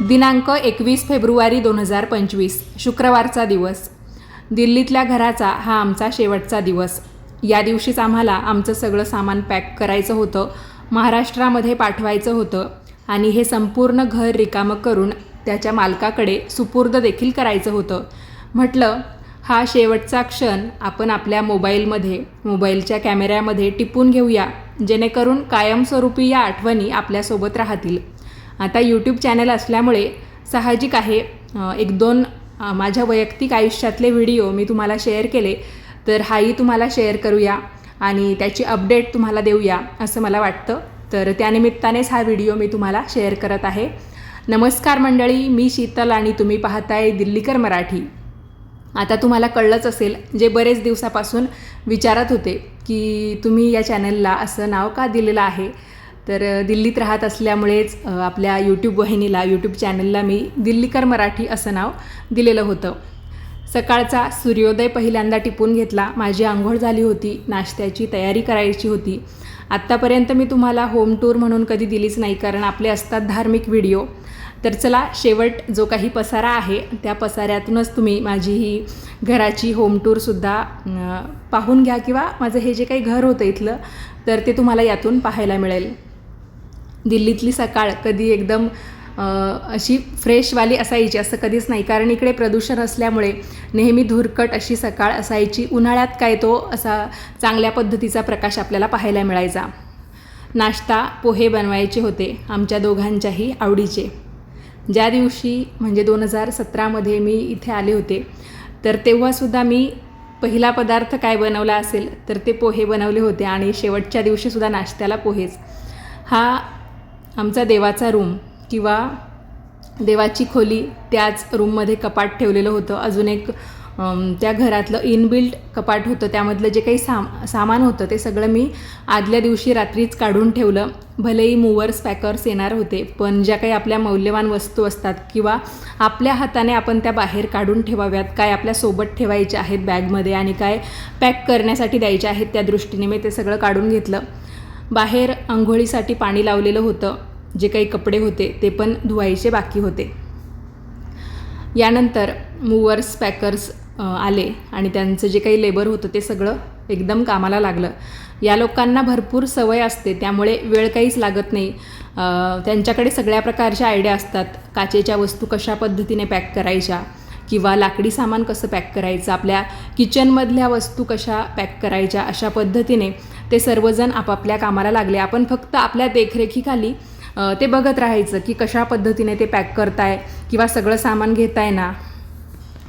दिनांक एकवीस फेब्रुवारी दोन हजार पंचवीस शुक्रवारचा दिवस. दिल्लीतल्या घराचा हा आमचा शेवटचा दिवस. या दिवशीच आम्हाला आमचं सगळं सामान पॅक करायचं होतं महाराष्ट्रामध्ये पाठवायचं होतं आणि हे संपूर्ण घर रिकामं करून त्याच्या मालकाकडे सुपूर्द देखील करायचं होतं. म्हटलं हा शेवटचा क्षण आपण आपल्या मोबाईलमध्ये मोबाईलच्या कॅमेऱ्यामध्ये टिपून घेऊया जेणेकरून कायमस्वरूपी या आठवणी आपल्यासोबत राहतील. आता यूट्यूब चॅनल असल्यामुळे साहजिक आहे. एक दोन माझ्या वैयक्तिक आयुष्यातले व्हिडिओ मी तुम्हाला शेअर केले तर हाही तुम्हाला शेअर करूया आणि त्याची अपडेट तुम्हाला देऊया असं मला वाटतं. तर त्यानिमित्तानेच हा व्हिडिओ मी तुम्हाला शेअर करत आहे. नमस्कार मंडळी मी शीतल आणि तुम्ही पाहताय दिल्लीकर मराठी. आता तुम्हाला कळलंच असेल जे बरेच दिवसापासून विचारत होते की तुम्ही या चॅनलला असं नाव का दिलेलं आहे? तर दिल्लीत राहत असल्यामुळेच आपल्या यूट्यूब वाहिनीला यूट्यूब चॅनलला मी दिल्लीकर मराठी असं नाव दिलेलं होतं. सकाळचा सूर्योदय पहिल्यांदा टिपून घेतला. माझी आंघोळ झाली होती नाश्त्याची तयारी करायची होती. आत्तापर्यंत मी तुम्हाला होम टूर म्हणून कधी दिलीच नाही कारण आपले असतात धार्मिक व्हिडिओ तर चला शेवट जो काही पसारा आहे त्या पसाऱ्यातूनच तुम्ही माझी ही घराची होम टूरसुद्धा पाहून घ्या किंवा माझं हे जे काही घर होतं इथलं तर ते तुम्हाला यातून पाहायला मिळेल. दिल्लीतली सकाळ कधी एकदम अशी फ्रेशवाली असायची असं कधीच नाही. कारण इकडे प्रदूषण असल्यामुळे नेहमी धुरकट अशी सकाळ असायची. उन्हाळ्यात काय तो असा चांगल्या पद्धतीचा प्रकाश आपल्याला पाहायला मिळायचा. नाश्ता पोहे बनवायचे होते आमच्या दोघांच्याही आवडीचे. ज्या दिवशी म्हणजे दोन हजार सतरामध्ये मी इथे आले होते तर तेव्हासुद्धा मी पहिला पदार्थ काय बनवला असेल तर ते पोहे बनवले होते आणि शेवटच्या दिवशीसुद्धा नाश्त्याला पोहेच. हा आमचा देवाचा रूम किंवा देवाची खोली त्याच रूममध्ये कपाट ठेवलेलं होतं. अजून एक त्या घरातलं इनबिल्ट कपाट होतं. त्यामधलं जे काही साम सामान होतं ते सगळं मी आदल्या दिवशी रात्रीच काढून ठेवलं. भलेही मूवर्स पॅकर्स येणार होते पण ज्या काही आपल्या मौल्यवान वस्तू असतात किंवा आपल्या हाताने आपण त्या बाहेर काढून ठेवाव्यात काय आपल्यासोबत ठेवायच्या आहेत बॅगमध्ये आणि काय पॅक करण्यासाठी द्यायच्या आहेत त्या दृष्टीने मी ते सगळं काढून घेतलं. बाहेर आंघोळीसाठी पाणी लावलेलं होतं. जे काही कपडे होते ते पण धुवायचे बाकी होते. यानंतर मूवर्स पॅकर्स आले आणि त्यांचं जे काही लेबर होतं ते सगळं एकदम कामाला लागलं. या लोकांना भरपूर सवय असते त्यामुळे वेळ काहीच लागत नाही. त्यांच्याकडे सगळ्या प्रकारच्या आयडिया असतात. काचेच्या वस्तू कशा पद्धतीने पॅक करायच्या किंवा लाकडी सामान कसं पॅक करायचं आपल्या किचनमधल्या वस्तू कशा पॅक करायच्या अशा पद्धतीने ते सर्वजण आपापल्या कामाला लागले. आपण फक्त आपल्या देखरेखीखाली ते बघत राहायचं की कशा पद्धतीने ते पॅक करताय किंवा सगळं सामान घेताय ना.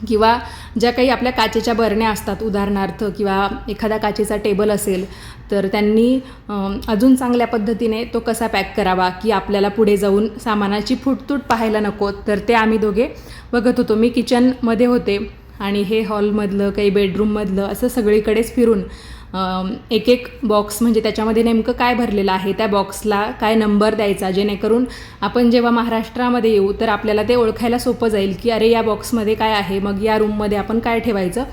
किंवा ज्या काही आपल्या काचेच्या बरण्या असतात उदाहरणार्थ किंवा एखादा काचेचा टेबल असेल तर त्यांनी अजून चांगल्या पद्धतीने तो कसा पॅक करावा की आपल्याला पुढे जाऊन सामानाची फुटतूट पाहायला नको. तर ते आम्ही दोघे बघत होतो. मी किचनमध्ये होते आणि हे हॉलमधलं काही बेडरूममधलं असं सगळीकडेच फिरून एक एक बॉक्स म्हणजे त्याच्यामध्ये नेमकं काय भरलेलं आहे? त्या बॉक्सला काय नंबर द्यायचा? जेणेकरून आपण जेव्हा महाराष्ट्रामध्ये येऊ तर आपल्याला ते ओळखायला सोपं जाईल की अरे या बॉक्समध्ये काय आहे? मग या रूममध्ये आपण काय ठेवायचं?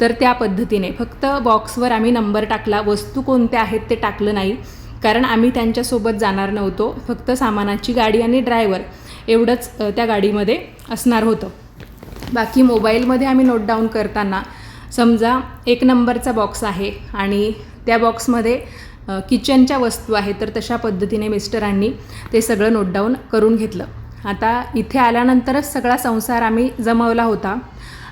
तर त्या पद्धतीने. फक्त बॉक्सवर आम्ही नंबर टाकला. वस्तू कोणत्या आहेत ते टाकलं नाही. कारण आम्ही त्यांच्यासोबत जाणार नव्हतो. फक्त सामानाची गाडी आणि ड्रायव्हर एवढंच त्या गाडीमध्ये असणार होतं. बाकी मोबाईलमध्ये आम्ही नोट डाऊन करताना समजा एक नंबरचा बॉक्स आहे आणि त्या बॉक्समध्ये किचनच्या वस्तू आहेत तर तशा पद्धतीने मिस्टरांनी ते सगळं नोट डाऊन करून घेतलं. आता इथे आल्यानंतरच सगळा संसार आम्ही जमवला होता.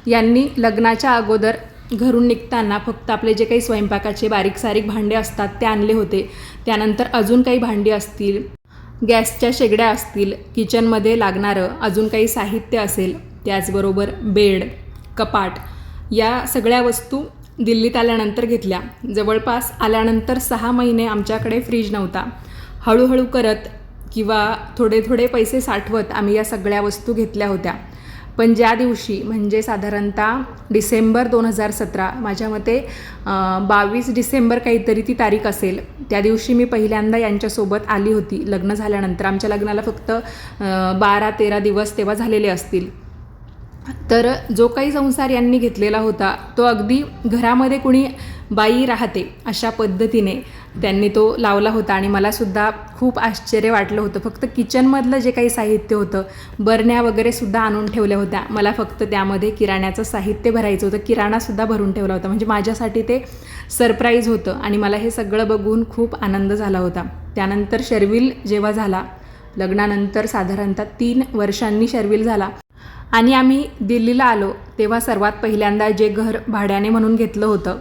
यांनी लग्नाच्या अगोदर घरून निघताना फक्त आपले जे काही स्वयंपाकाचे बारीक सारीक भांडे असतात ते आणले होते. त्यानंतर अजून काही भांडी असतील गॅसच्या शेगड्या असतील किचनमध्ये लागणारं अजून काही साहित्य असेल त्याचबरोबर बेड कपाट या सगळ्या वस्तू दिल्लीत आल्यानंतर घेतल्या. जवळपास आल्यानंतर सहा महिने आमच्याकडे फ्रीज नव्हता. हळूहळू करत किंवा थोडे थोडे पैसे साठवत आम्ही या सगळ्या वस्तू घेतल्या होत्या. पण ज्या दिवशी म्हणजे साधारणतः डिसेंबर दोन हजार सतरा माझ्या मते बावीस डिसेंबर काहीतरी ती तारीख असेल त्या दिवशी मी पहिल्यांदा यांच्यासोबत आली होती. लग्न झाल्यानंतर आमच्या लग्नाला फक्त बारा तेरा दिवस तेव्हा झालेले असतील. तर जो काही संसार यांनी घेतलेला होता तो अगदी घरामध्ये कुणी बाई राहते अशा पद्धतीने त्यांनी तो लावला होता. आणि मलासुद्धा खूप आश्चर्य वाटलं होतं. फक्त किचनमधलं जे काही साहित्य होतं बरण्या वगैरे सुद्धा आणून ठेवल्या होत्या. मला फक्त त्यामध्ये किराण्याचं साहित्य भरायचं होतं. किराणासुद्धा भरून ठेवला होता. म्हणजे माझ्यासाठी ते सरप्राईज होतं आणि मला हे सगळं बघून खूप आनंद झाला होता. त्यानंतर शर्विल जेव्हा झाला लग्नानंतर साधारणतः तीन वर्षांनी शर्विल झाला आणि आम्ही दिल्लीला आलो तेव्हा सर्वात पहिल्यांदा जे घर भाड्याने म्हणून घेतलं होतं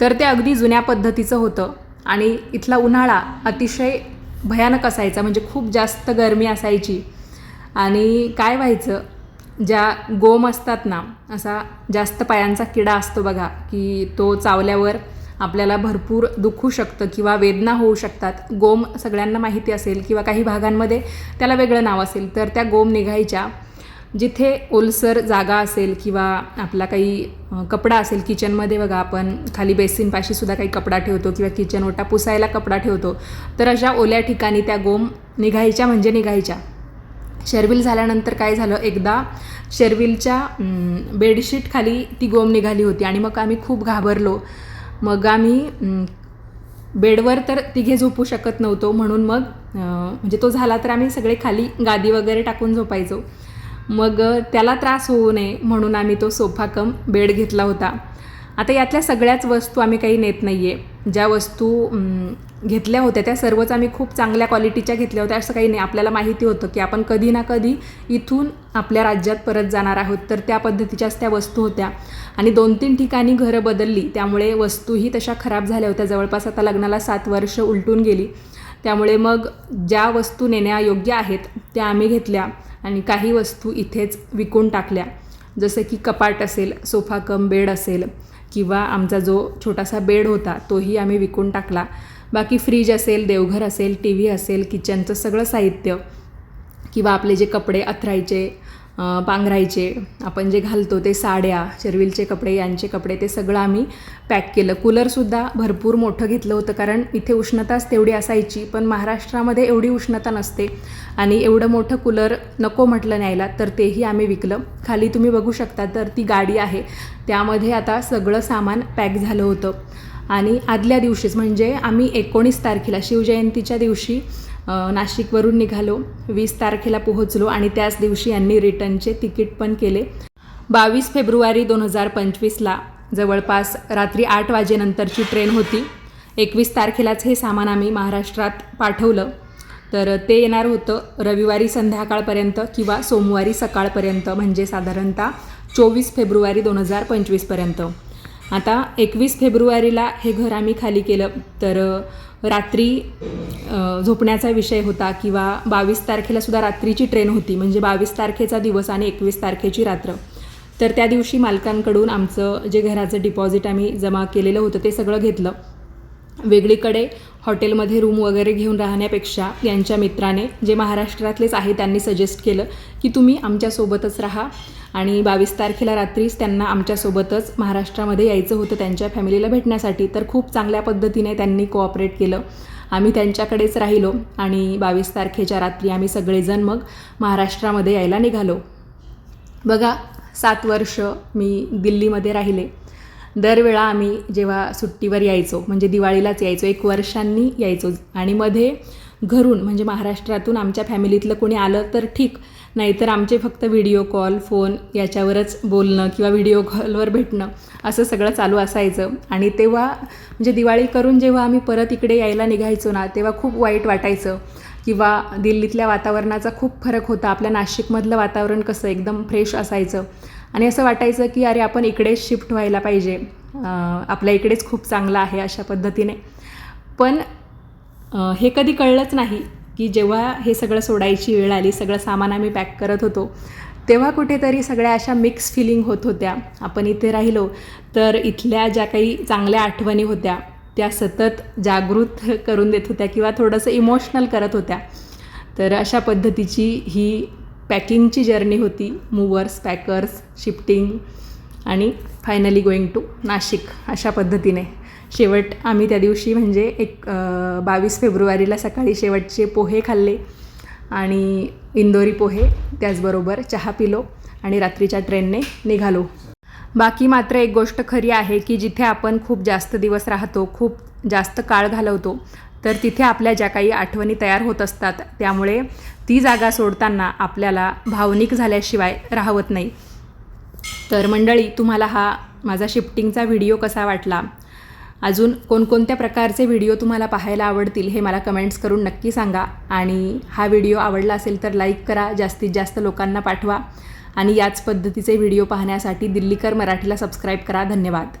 तर ते अगदी जुन्या पद्धतीचं होतं. आणि इथला उन्हाळा अतिशय भयानक असायचा म्हणजे खूप जास्त गरमी असायची. आणि काय व्हायचं ज्या गोम असतात ना असा जास्त पायांचा किडा असतो बघा की तो चावल्यावर आपल्याला भरपूर दुखू शकतं किंवा वेदना होऊ शकतात. गोम सगळ्यांना माहिती असेल किंवा काही भागांमध्ये त्याला वेगळं नाव असेल तर त्या गोम निघायच्या. जिथे ओलसर जागा असेल किंवा आपला काही कपडा असेल किचनमध्ये बघा आपण खाली बेसिनपाशी सुद्धा काही कपडा ठेवतो किंवा किचन ओटा पुसायला कपडा ठेवतो तर अशा ओल्या ठिकाणी त्या गोम निघायच्या म्हणजे निघायच्या. शेरविल झाल्यानंतर काय झालं एकदा शेरविलच्या बेडशीटखाली बेडशीट खाली ती गोम निघाली होती आणि मग आम्ही खूप घाबरलो. मग आम्ही बेडवर तर तिघे झोपू शकत नव्हतो म्हणून मग म्हणजे तो झाला तर आम्ही सगळे खाली गादी वगैरे टाकून झोपायचो. मग त्याला त्रास होऊ नये म्हणून आम्ही तो सोफा कम बेड घेतला होता. आता यातल्या सगळ्याच वस्तू आम्ही काही नेत नाही आहे ज्या वस्तू घेतल्या होत्या त्या सर्वच आम्ही खूप चांगल्या क्वालिटीच्या घेतल्या होत्या असं काही नाही. आपल्याला माहिती होतं की आपण कधी ना कधी इथून आपल्या राज्यात परत जाणार आहोत. तर त्या पद्धतीच्याच त्या वस्तू होत्या. आणि दोन तीन ठिकाणी घरं बदलली. त्यामुळे वस्तूही तशा खराब झाल्या होत्या. जवळपास आता लग्नाला सात वर्ष उलटून गेली. त्यामुळे मग ज्या वस्तू नेण्यायोग्य आहेत त्या आम्ही घेतल्या. आणि काही वस्तू इथेच विकून टाकल्या. जसं की कपाट असेल सोफा कम बेड असेल किंवा आमचा जो छोटासा बेड होता तोही आम्ही विकून टाकला. बाकी फ्रीज असेल देवघर असेल टी व्ही असेल किचनचं सगळं साहित्य किंवा आपले जे कपडे अथरायचे पांघरायचे आपण जे घालतो ते साड्या शर्विलचे कपडे यांचे कपडे ते सगळं आम्ही पॅक केलं. कूलरसुद्धा भरपूर मोठं घेतलं होतं कारण इथे उष्णताच तेवढी असायची पण महाराष्ट्रामध्ये एवढी उष्णता नसते आणि एवढं मोठं कूलर नको म्हटलं न्यायला तर तेही आम्ही विकलं. खाली तुम्ही बघू शकता तर ती गाडी आहे. त्यामध्ये आता सगळं सामान पॅक झालं होतं. आणि आदल्या दिवशीच म्हणजे आम्ही एकोणीस तारखेला शिवजयंतीच्या दिवशी नाशिकवरून निघालो. वीस तारखेला पोहोचलो आणि त्याच दिवशी यांनी रिटर्नचे तिकीट पण केले. बावीस फेब्रुवारी दोन हजार पंचवीसला जवळपास रात्री आठ वाजेनंतरची ट्रेन होती. एकवीस तारखेलाच हे सामान आम्ही महाराष्ट्रात पाठवलं. तर ते येणार होतं रविवारी संध्याकाळपर्यंत किंवा सोमवारी सकाळपर्यंत म्हणजे साधारणतः चोवीस फेब्रुवारी दोन हजार पंचवीसपर्यंत. आता एकवीस फेब्रुवारीला हे घर आम्ही खाली केलं. तर रात्री झोपण्याचा विषय होता किंवा बावीस तारखेला सुद्धा रात्रीची ट्रेन होती. म्हणजे बावीस तारखेचा दिवस आणि एकवीस तारखेची रात्र. तर त्या दिवशी मालकांकडून आमचं जे घराचं डिपॉझिट आम्ही जमा केलेलं होतं ते सगळं घेतलं. वेगळीकडे हॉटेलमध्ये रूम वगैरे घेऊन राहण्यापेक्षा यांच्या मित्राने जे महाराष्ट्रातलेच आहे त्यांनी सजेस्ट केलं की तुम्ही आमच्यासोबतच राहा. आणि बावीस तारखेला रात्रीच त्यांना आमच्यासोबतच महाराष्ट्रामध्ये यायचं होतं त्यांच्या फॅमिलीला भेटण्यासाठी. तर खूप चांगल्या पद्धतीने त्यांनी कोऑपरेट केलं. आम्ही त्यांच्याकडेच राहिलो आणि बावीस तारखेच्या रात्री आम्ही सगळेजण मग महाराष्ट्रामध्ये यायला निघालो. बघा सात वर्ष मी दिल्लीमध्ये राहिले. दरवेळा आम्ही जेव्हा सुट्टीवर यायचो म्हणजे दिवाळीलाच यायचो एक वर्षांनी यायचो. आणि मध्ये घरून म्हणजे महाराष्ट्रातून आमच्या फॅमिलीतलं कोणी आलं तर ठीक. नाहीतर आमचे फक्त व्हिडिओ कॉल फोन याच्यावरच बोलणं किंवा व्हिडिओ कॉलवर भेटणं असं सगळं चालू असायचं. आणि तेव्हा म्हणजे दिवाळी करून जेव्हा आम्ही परत इकडे यायला निघायचो ना तेव्हा खूप वाईट वाटायचं. किंवा दिल्लीतल्या वातावरणाचा खूप फरक होता. आपल्या नाशिकमधलं वातावरण कसं एकदम फ्रेश असायचं. आणि असं वाटायचं की अरे आपण इकडेच शिफ्ट व्हायला पाहिजे. आपल्या इकडेच खूप चांगलं आहे अशा पद्धतीने. पण हे कधी कळलंच नाही की जेव्हा हे सगळं सोडायची वेळ आली सगळं सामान आम्ही पॅक करत होतो तेव्हा कुठेतरी सगळ्या अशा मिक्स फिलिंग होत होत्या. आपण इथे राहिलो तर इथल्या ज्या काही चांगल्या आठवणी होत्या त्या सतत जागृत करून देत होत्या किंवा थोडंसं इमोशनल करत होत्या. तर अशा पद्धतीची ही पॅकिंगची जर्नी होती मूवर्स पॅकर्स शिफ्टिंग आणि फायनली गोईंग टू नाशिक अशा पद्धतीने. शेवट आम्ही त्या दिवशी म्हणजे एक बावीस फेब्रुवारीला सकाळी शेवटचे पोहे खाल्ले आणि इंदोरी पोहे त्याचबरोबर चहा पिलो आणि रात्रीच्या ट्रेनने निघालो. बाकी मात्र एक गोष्ट खरी आहे की जिथे आपण खूप जास्त दिवस राहतो खूप जास्त काळ घालवतो तर तिथे आपल्या ज्या काही आठवणी तयार होत असतात त्यामुळे ती जागा सोडताना आपल्याला भावनिक झाल्याशिवाय राहवत नाही. तर मंडळी तुम्हाला हा माझा शिफ्टिंगचा व्हिडिओ कसा वाटला? अजून कोणकोणत्या प्रकारचे व्हिडिओ तुम्हाला पाहायला आवडतील हे मला कमेंट्स करून नक्की सांगा. आणि हा व्हिडिओ आवडला असेल तर लाईक करा जास्तीत जास्त लोकांना पाठवा. आणि याच पद्धतीचे व्हिडिओ पाहण्यासाठी दिल्लीकर मराठीला सबस्क्राईब करा. धन्यवाद.